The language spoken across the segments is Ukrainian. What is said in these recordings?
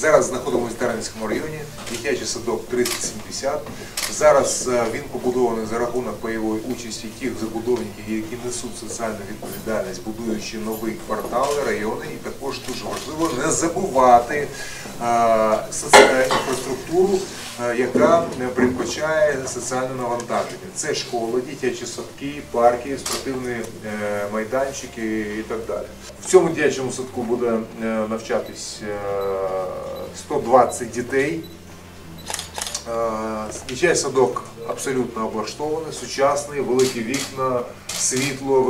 Зараз знаходимося в Дарницькому районі, дитячий садок 370. Зараз е, він побудований за рахунок пайової участі тих забудовників, які несуть соціальну відповідальність, будуючи нові квартали, райони. І також дуже важливо не забувати е, інфраструктуру, е, яка е, передбачає соціальне навантаження. Це школи, дитячі садки, парки, спортивні е, майданчики і так далі. В цьому дитячому садку буде е, навчатись е, 120 дітей. Дитячий садок абсолютно облаштований, сучасний, великі вікна, світло,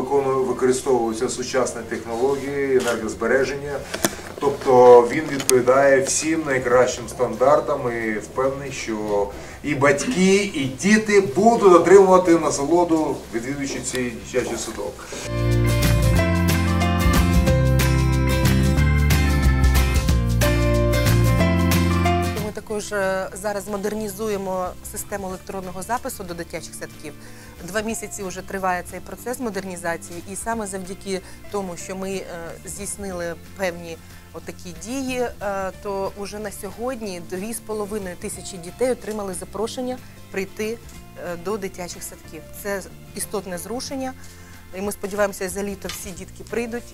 використовуються сучасні технології, енергозбереження. Тобто він відповідає всім найкращим стандартам і впевнений, що і батьки, і діти будуть отримувати насолоду, відвідуючи цей дитячий садок. Також е, зараз модернізуємо систему електронного запису до дитячих садків. Два місяці вже триває цей процес модернізації, і саме завдяки тому, що ми е, здійснили певні отакі дії, е, то вже на сьогодні 2,5 тисячі дітей отримали запрошення прийти до дитячих садків. Це істотне зрушення. І ми сподіваємося, за літо всі дітки прийдуть.